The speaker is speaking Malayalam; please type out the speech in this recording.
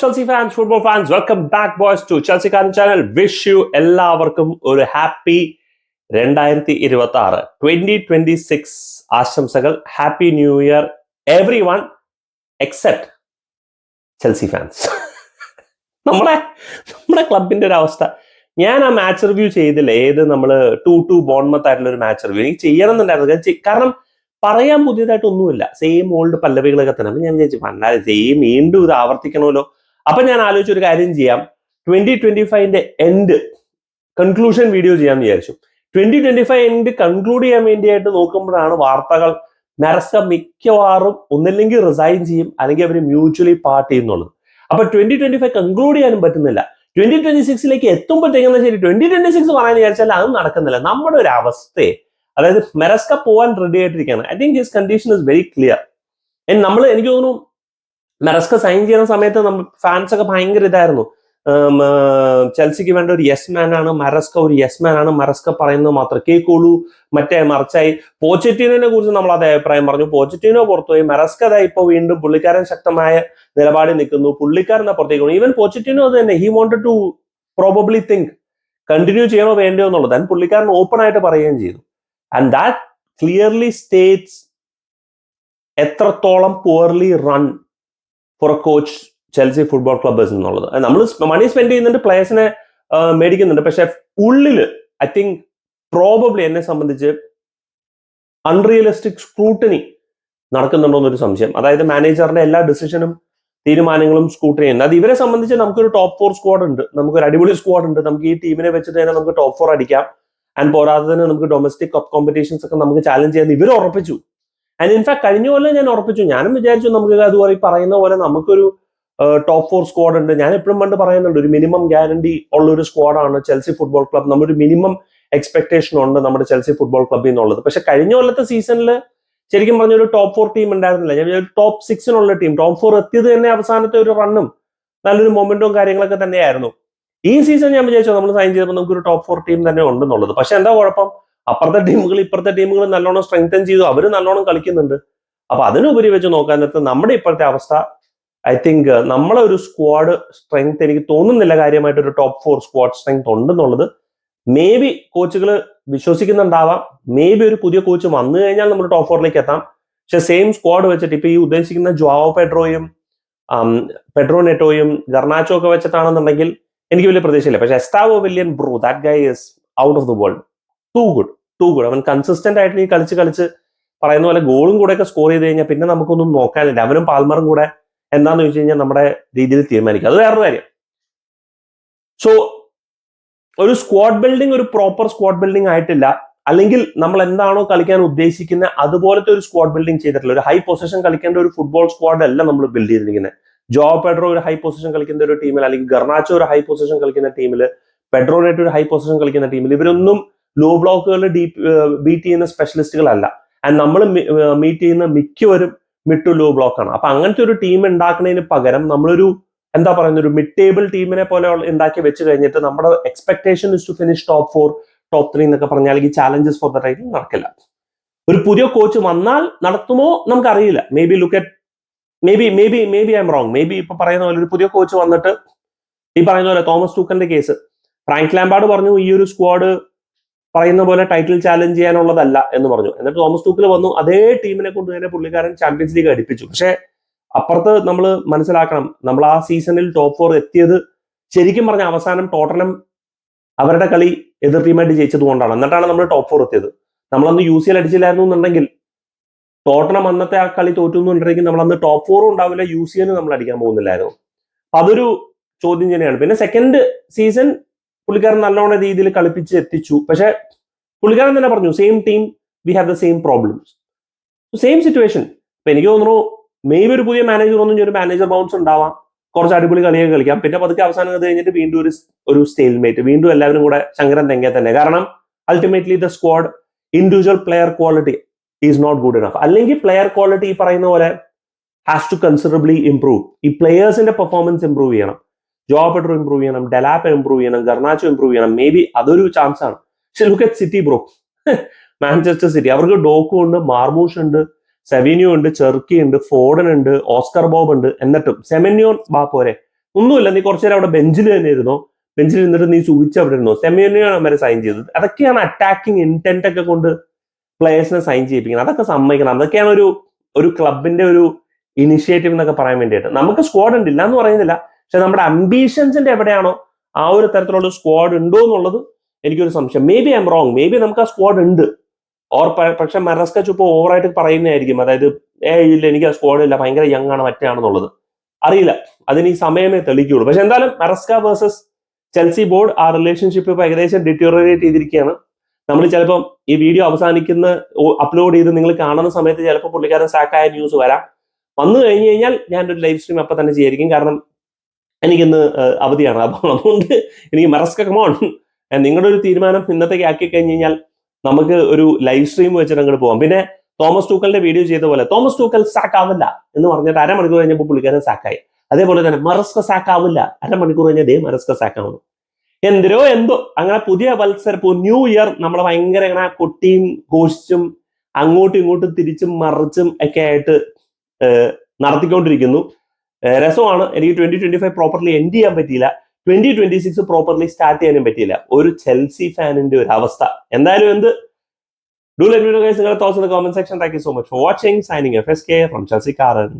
Chelsea fans, football fans? Welcome back, boys, to Chelsea Karan channel. Wish you എല്ലാവർക്കും ഒരു ഹാപ്പി രണ്ടായിരത്തി ഇരുപത്തി ആറ് ട്വന്റി ട്വന്റി സിക്സ് ആശംസകൾ. Happy new year everyone except Chelsea fans നമ്മുടെ നമ്മുടെ ക്ലബിന്റെ ഒരു അവസ്ഥ. ഞാൻ ആ മാച്ച് റിവ്യൂ ചെയ്തില്ല. ഏത് നമ്മൾ ടു ടു ബോൺമത്ത് ആയിട്ടുള്ള ഒരു മാച്ച് റിവ്യൂ എനിക്ക് ചെയ്യണം എന്നുണ്ടായിരുന്നു കാരണം പറയാൻ പുതിയതായിട്ട് ഒന്നുമില്ല. സെയിം ഓൾഡ് പല്ലവികളൊക്കെ തന്നെ. അപ്പൊ ഞാൻ വിചാരിച്ചു പണ്ടാരെ സെയിം വീണ്ടും ഇത് ആവർത്തിക്കണമല്ലോ. അപ്പൊ ഞാൻ ആലോചിച്ച ഒരു കാര്യം ചെയ്യാം. ട്വന്റി ട്വന്റി ഫൈവിന്റെ എൻഡ് കൺക്ലൂഷൻ വീഡിയോ ചെയ്യാന്ന് വിചാരിച്ചു. Twenty twenty five end conclude ചെയ്യാൻ വേണ്ടിയായിട്ട് നോക്കുമ്പോഴാണ് വാർത്തകൾ നരസ മിക്കവാറും ഒന്നില്ലെങ്കിൽ റിസൈൻ ചെയ്യും അല്ലെങ്കിൽ അവർ മ്യൂച്വലി പാർട്ട് ചെയ്യുന്നുള്ളത് അപ്പൊ ട്വന്റി ട്വന്റി ഫൈവ് കൺക്ലൂഡ് ചെയ്യാനും പറ്റുന്നില്ല. ട്വന്റി ട്വന്റി സിക്സിലേക്ക് എത്തുമ്പോഴത്തേക്കെന്ന് ശരി? ട്വന്റി ട്വന്റി സിക്സ് പറയാൻ വിചാരിച്ചാൽ അതും നടക്കുന്നില്ല. നമ്മുടെ ഒരു അവസ്ഥയെ അതായത് മെറസ്ക പോവാൻ ready ആയിട്ടിരിക്കുകയാണ്. I think his condition is very clear നമ്മൾ എനിക്ക് തോന്നുന്നു മെറസ്ക സൈൻ ചെയ്യുന്ന സമയത്ത് നമ്മൾ ഫാൻസ് ഒക്കെ ഭയങ്കര ഇതായിരുന്നു. ചെൽസിക്ക് വേണ്ട ഒരു യെസ് മാൻ ആണ് മെറസ്ക ഒരു യെസ് മാൻ ആണ്. മെറസ്ക പറയുന്നത് മാത്രം കേക്കോളൂ മറ്റേ മറിച്ചായി. പോച്ചറ്റീനോനെ കുറിച്ച് നമ്മൾ അതേ അഭിപ്രായം പറഞ്ഞു. പോച്ചറ്റീനോ പുറത്തുപോയി മെറസ്ക അതാ ഇപ്പൊ വീണ്ടും പുള്ളിക്കാരൻ ശക്തമായ നിലപാടിൽ നിൽക്കുന്നു. പുള്ളിക്കാരനെ പുറത്തേക്ക് ഈവൻ പോച്ചറ്റീനോ അത് തന്നെ. He wanted to probably think continue ചെയ്യണോ വേണ്ടോ എന്നുള്ളത്. പുള്ളിക്കാരൻ ഓപ്പൺ ആയിട്ട് പറയുകയും ചെയ്തു. ആൻഡ് ദാറ്റ് ക്ലിയർലി സ്റ്റേറ്റ്സ് എത്രത്തോളം poorly run for coach Chelsea football clubbers എന്നുള്ളത്. നമ്മൾ മണി സ്പെൻഡ് ചെയ്യുന്നുണ്ട് പ്ലേയേഴ്സിനെ മേടിക്കുന്നുണ്ട്. പക്ഷെ ഉള്ളിൽ ഐ തിങ്ക് പ്രോബബ്ലി എന്നെ സംബന്ധിച്ച് അൺറിയലിസ്റ്റിക് സ്ക്രൂട്ടനി നടക്കുന്നുണ്ടോ എന്നൊരു സംശയം. അതായത് മാനേജറിന്റെ എല്ലാ ഡിസിഷനും തീരുമാനങ്ങളും സ്കൂട്ടർ ചെയ്യുന്നത് അത് ഇവരെ സംബന്ധിച്ച് നമുക്കൊരു ടോപ്പ് ഫോർ സ്ക്വാഡ് ഉണ്ട്. നമുക്കൊരു അടിപൊളി സ്ക്വാഡ് ഉണ്ട്. നമുക്ക് ഈ ടീമിനെ വെച്ചിട്ട് തന്നെ നമുക്ക് ടോപ്പ് ഫോർ അടിക്കാം. ആൻഡ് പോരാതെ തന്നെ നമുക്ക് ഡൊമസ്റ്റിക് കപ്പ് കോമ്പറ്റീഷൻസ് ഒക്കെ നമുക്ക് ചാലഞ്ച് ചെയ്യാൻ ഇവർ ഉറപ്പിച്ചു. ആൻഡ് ഇൻഫാക്ട് കഴിഞ്ഞ പോലെ ഞാൻ ഉറപ്പിച്ചു. ഞാനും വിചാരിച്ചു നമുക്ക് അതുപോലെ പറയുന്ന പോലെ നമുക്കൊരു ടോപ്പ് ഫോർ സ്ക്വാഡ് ഉണ്ട്. ഞാൻ എപ്പോഴും പണ്ട് പറയുന്നുണ്ട് ഒരു മിനിമം ഗ്യാരണ്ടി ഉള്ള ഒരു സ്ക്വാഡാണ് ചെൽസി ഫുട്ബോൾ ക്ലബ് നമ്മളൊരു മിനിമം എക്സ്പെക്ടേഷൻ ഉണ്ട് നമ്മുടെ ചെൽസി ഫുട്ബോൾ ക്ലബിൽ നിന്നുള്ളത് പക്ഷെ കഴിഞ്ഞ കൊല്ലത്തെ സീസണിൽ ശരിക്കും പറഞ്ഞ ഒരു ടോപ്പ് ഫോർ ടീം ഉണ്ടായിരുന്നില്ല. ഞാൻ ഒരു ടോപ്പ് സിക്സിനുള്ള ടീം ടോപ്പ് ഫോർ എത്തിയത് തന്നെ അവസാനത്തെ ഒരു റണ്ണും നല്ലൊരു മൊമെന്റും കാര്യങ്ങളൊക്കെ തന്നെയായിരുന്നു. ഈ സീസൺ ഞാൻ വിചാരിച്ചു നമ്മൾ സൈൻ ചെയ്തപ്പോൾ നമുക്കൊരു ടോപ്പ് ഫോർ ടീം തന്നെ ഉണ്ടെന്നുള്ളത്. പക്ഷെ എന്താ കുഴപ്പം? അപ്പുറത്തെ ടീമുകൾ ഇപ്പുറത്തെ ടീമുകൾ നല്ലോണം സ്ട്രെങ്തൻ ചെയ്തു. അവർ നല്ലോണം കളിക്കുന്നുണ്ട്. അപ്പൊ അതിനുപരി വെച്ച് നോക്കാൻ നേരത്തെ നമ്മുടെ ഇപ്പോഴത്തെ അവസ്ഥ ഐ തിങ്ക് നമ്മളെ ഒരു സ്ക്വാഡ് സ്ട്രെങ്ത് എനിക്ക് തോന്നുന്നില്ല കാര്യമായിട്ട് ഒരു ടോപ്പ് ഫോർ സ്ക്വാഡ് സ്ട്രെങ്ത് ഉണ്ടെന്നുള്ളത്. മേ ബി കോച്ചുകൾ വിശ്വസിക്കുന്നുണ്ടാവാം. മേ ബി ഒരു പുതിയ കോച്ച് വന്നു കഴിഞ്ഞാൽ നമ്മൾ ടോപ്പ് ഫോറിലേക്ക് എത്താം. പക്ഷെ സെയിം സ്ക്വാഡ് വെച്ചിട്ട് ഇപ്പൊ ഈ ഉദ്ദേശിക്കുന്ന ജോവോ പെഡ്രോയും പെഡ്രോ നെറ്റോയും ഗർണാച്ചോ ഒക്കെ വെച്ചിട്ടാണെന്നുണ്ടെങ്കിൽ എനിക്ക് വലിയ പ്രതീക്ഷയില്ല. പക്ഷെ Estevao Willian bro that guy is out of the world too good too good അവൻ കൺസിസ്റ്റന്റ് ആയിട്ട് ഈ കളിച്ച് കളിച്ച് പറയുന്ന പോലെ ഗോളും കൂടെ ഒക്കെ സ്കോർ ചെയ്ത് കഴിഞ്ഞാൽ പിന്നെ നമുക്കൊന്നും നോക്കാനില്ല. അവനും പാൽമറും കൂടെ എന്താന്ന് വെച്ച് കഴിഞ്ഞാൽ നമ്മുടെ രീതിയിൽ തീരുമാനിക്കും. അത് വേറൊരു കാര്യം. സോ ഒരു സ്ക്വാഡ് ബിൽഡിംഗ് ഒരു പ്രോപ്പർ സ്ക്വാഡ് ബിൽഡിംഗ് ആയിട്ടില്ല. അല്ലെങ്കിൽ നമ്മൾ എന്താണോ കളിക്കാൻ ഉദ്ദേശിക്കുന്ന അതുപോലത്തെ ഒരു സ്ക്വാഡ് ബിൽഡിംഗ് ചെയ്തിട്ടില്ല. ഒരു ഹൈ പൊസിഷൻ കളിക്കേണ്ട ഒരു ഫുട്ബോൾ സ്ക്വാഡ് അല്ല നമ്മൾ ബിൽഡ് ചെയ്തിരിക്കുന്നത് ജോ പെഡ്രോ ഒരു ഹൈ പൊസിഷൻ കളിക്കുന്ന ഒരു ടീമിൽ അല്ലെങ്കിൽ ഗർണാച്ചോ ഒരു ഹൈ പൊസിഷൻ കളിക്കുന്ന ടീമിൽ പെഡ്രോനേറ്റ് ഒരു ഹൈ പൊസിഷൻ കളിക്കുന്ന ടീമിൽ ഇവരൊന്നും ലോ ബ്ലോക്കുകൾ ഡീപ് ബീറ്റ് ചെയ്യുന്ന സ്പെഷ്യലിസ്റ്റുകളല്ല ആൻഡ് നമ്മൾ മീറ്റ് ചെയ്യുന്ന മിക്കവരും മിഡ് ടു ലോ ബ്ലോക്കാണ് അപ്പൊ അങ്ങനത്തെ ഒരു ടീം ഉണ്ടാക്കുന്നതിന് പകരം നമ്മളൊരു എന്താ പറയുന്ന ഒരു മിഡ് ടേബിൾ ടീമിനെ പോലെ ഉണ്ടാക്കി വെച്ച് കഴിഞ്ഞിട്ട് നമ്മുടെ expectation is to finish top four top three എന്നൊക്കെ പറഞ്ഞാൽ ഈ ചാലഞ്ചസ് ഫോർ ദ ടൈറ്റിൽ നടക്കില്ല. ഒരു പുതിയ കോച്ച് വന്നാൽ നടത്തുമോ? നമുക്കറിയില്ല. Maybe look at maybe maybe maybe I'm wrong maybe ഇപ്പൊ പറയുന്ന പോലെ ഒരു പുതിയ കോച്ച് വന്നിട്ട് ഈ പറയുന്ന പോലെ തോമസ് ടൂക്കന്റെ കേസ് ഫ്രാങ്ക് ലാംബാർഡ് പറഞ്ഞു ഈ ഒരു സ്ക്വാഡ് പറയുന്ന പോലെ ടൈറ്റിൽ ചാലഞ്ച് ചെയ്യാനുള്ളതല്ല എന്ന് പറഞ്ഞു. എന്നിട്ട് തോമസ് ടൂക്കൽ വന്നു അതേ ടീമിനെ കൊണ്ട് തന്നെ പുള്ളിക്കാരൻ ചാമ്പ്യൻസ് ലീഗ് അടുപ്പിച്ചു. പക്ഷെ അപ്പുറത്ത് നമ്മൾ മനസ്സിലാക്കണം നമ്മൾ ആ സീസണിൽ ടോപ്പ് ഫോർ എത്തിയത് ശരിക്കും പറഞ്ഞ അവസാനം ടോട്ടനം അവരുടെ കളി എതിർ ടീമായിട്ട് ജയിച്ചത് കൊണ്ടാണ്. എന്നിട്ടാണ് നമ്മൾ ടോപ്പ് ഫോർ എത്തിയത്. നമ്മളന്ന് യു സി എൽ അടിച്ചില്ലായിരുന്നു എന്നുണ്ടെങ്കിൽ ടോട്ടനം അന്നത്തെ ആ കളി തോറ്റു എന്നുണ്ടെങ്കിൽ നമ്മൾ അന്ന് ടോപ്പ് ഫോറും ഉണ്ടാവില്ല യു സി എന്ന് നമ്മൾ അടിക്കാൻ പോകുന്നില്ലായിരുന്നു. അപ്പൊ അതൊരു ചോദ്യം തന്നെയാണ്. പിന്നെ സെക്കൻഡ് സീസൺ പുള്ളിക്കാരൻ നല്ലോണം രീതിയിൽ കളിപ്പിച്ച് എത്തിച്ചു. പക്ഷെ പുള്ളിക്കാരൻ തന്നെ പറഞ്ഞു same team we have the same problems same situation ഇപ്പൊ എനിക്ക് തോന്നുന്നു മേ ഒരു പുതിയ മാനേജർ ഒന്നും ഒരു മാനേജർ ബൗൺസ് ഉണ്ടാവാം. കുറച്ച് അടിപൊളി കളിയൊക്കെ കളിക്കാം. പിന്നെ പതുക്കെ അവസാനം അത് കഴിഞ്ഞിട്ട് വീണ്ടും ഒരു ഒരു സ്റ്റേൽമേറ്റ് വീണ്ടും എല്ലാവരും കൂടെ ശങ്കരൻ തെങ്ങേ തന്നെ. കാരണം ultimately the squad individual player quality is not good enough അല്ലെങ്കിൽ പ്ലെയർ ക്വാളിറ്റി ഈ പറയുന്ന പോലെ ഹാസ് ടു കൺസിഡറബിളി ഇംപ്രൂവ് ഈ പ്ലെയേഴ്സിന്റെ പെർഫോമൻസ് ഇംപ്രൂവ് ചെയ്യണം. ജോ പെട്രോ ഇംപ്രൂവ് ചെയ്യണം. ഡെലാപ്പ് ഇംപ്രൂവ് ചെയ്യണം. ഗർണാച്ചോ ഇംപ്രൂവ് ചെയ്യണം. മേ ബി അതൊരു ചാൻസ് ആണ്. പക്ഷെ look at City bro Manchester City അവർക്ക് ഡോക്കു ഉണ്ട് മാർമൂഷ് ഉണ്ട് സെവിനിയോ ഉണ്ട് ചെർക്കി ഉണ്ട് ഫോർഡൻ ഉണ്ട് ഓസ്കർ ബോബ് ഉണ്ട് എന്നിട്ടും. സെമന്യോൺ ബാ പോരെ. ഒന്നുമില്ല നീ കുറച്ചു നേരം അവിടെ ബെഞ്ചിൽ തന്നെ ഇരുന്നോ? ബെഞ്ചിൽ ഇരുന്നിട്ട് നീ സൂചിച്ച് അവിടെ ഇരുന്നോ? സെമന്യോൺ അവരെ സൈൻ ചെയ്തത്. അതൊക്കെയാണ് അറ്റാക്കിംഗ് ഇന്റന്റ് ഒക്കെ കൊണ്ട് പ്ലേയേഴ്സിനെ സൈൻ ചെയ്യിപ്പിക്കുന്നത് അതൊക്കെ സമ്മതിക്കണം. അതൊക്കെയാണ് ഒരു ഒരു ക്ലബിന്റെ ഒരു ഇനിഷ്യേറ്റീവ് എന്നൊക്കെ പറയാൻ വേണ്ടിയിട്ട്. നമുക്ക് സ്ക്വാഡ് ഉണ്ടില്ല എന്ന് പറയുന്നില്ല. പക്ഷെ നമ്മുടെ അംബീഷൻസിന്റെ എവിടെയാണോ ആ ഒരു തരത്തിലുള്ള സ്ക്വാഡ് ഉണ്ടോ എന്നുള്ളത് എനിക്കൊരു സംശയം. May be I wrong may be നമുക്ക് ആ സ്ക്വാഡ് ഉണ്ട്. ഓർ പക്ഷെ മറസ്ക ചുപ്പ് ഓവറായിട്ട് പറയുന്നതായിരിക്കും. അതായത് ഏ ഇല്ല എനിക്ക് ആ സ്ക്വാഡ് ഇല്ല. ഭയങ്കര യങ് ആണ് മറ്റാണെന്നുള്ളത് അറിയില്ല. അതിന് ഈ സമയമേ തെളിയിക്കുള്ളൂ പക്ഷെ എന്തായാലും മറസ്ക വേഴ്സസ് ചെൽസി ബോർഡ് ആ റിലേഷൻഷിപ്പ് ഇപ്പൊ ഏകദേശം ഡിറ്റോറിയേറ്റ് ചെയ്തിരിക്കുകയാണ്. നമ്മൾ ചിലപ്പം ഈ വീഡിയോ അവസാനിക്കുന്ന അപ്ലോഡ് ചെയ്ത് നിങ്ങൾ കാണുന്ന സമയത്ത് ചിലപ്പോൾ പുള്ളിക്കാരൻ സാക്കായ ന്യൂസ് വരാം. വന്നു കഴിഞ്ഞ് കഴിഞ്ഞാൽ ഞാൻ ഒരു ലൈവ് സ്ട്രീം അപ്പം തന്നെ ചെയ്യായിരിക്കും. കാരണം എനിക്കിന്ന് അവധിയാണ്. അപ്പം അതുകൊണ്ട് എനിക്ക് മറസ്ക കമോൺ നിങ്ങളുടെ ഒരു തീരുമാനം ഇന്നത്തേക്ക് ആക്കി കഴിഞ്ഞ് കഴിഞ്ഞാൽ നമുക്ക് ഒരു ലൈവ് സ്ട്രീം വെച്ചിട്ട് അങ്ങോട്ട് പോകാം പിന്നെ തോമസ് ടൂക്കലിന്റെ വീഡിയോ ചെയ്ത പോലെ തോമസ് ടൂക്കൽ സാക്കാവില്ല എന്ന് പറഞ്ഞിട്ട് അരമണിക്കൂർ കഴിഞ്ഞപ്പോൾ പുള്ളിക്കാരൻ സാക്കായി. അതേപോലെ തന്നെ മറസ്ക സാക്കാവില്ല. അരമണിക്കൂർ കഴിഞ്ഞാൽ ദേ മറസ്ക സാക്ക് ആവുന്നു എന്തിനോ എന്തോ. അങ്ങനെ പുതിയ മത്സരം ന്യൂ ഇയർ നമ്മളെ ഭയങ്കര ഇങ്ങനെ കൊട്ടിയും ഘോഷിച്ചും അങ്ങോട്ടും ഇങ്ങോട്ടും തിരിച്ചും മറിച്ചും ഒക്കെ ആയിട്ട് നടത്തിക്കൊണ്ടിരിക്കുന്നു. രസമാണ്. എനിക്ക് twenty twenty five properly end ചെയ്യാൻ പറ്റിയില്ല. Twenty twenty six properly start ചെയ്യാനും പറ്റിയില്ല. ഒരു ചെൽസി ഫാനിന്റെ ഒരു അവസ്ഥ. എന്തായാലും എന്ത്? Do let me know guys നിങ്ങളുടെ thoughts in comment section thank you so much for watching signing F S K from Chelsea കാരൻ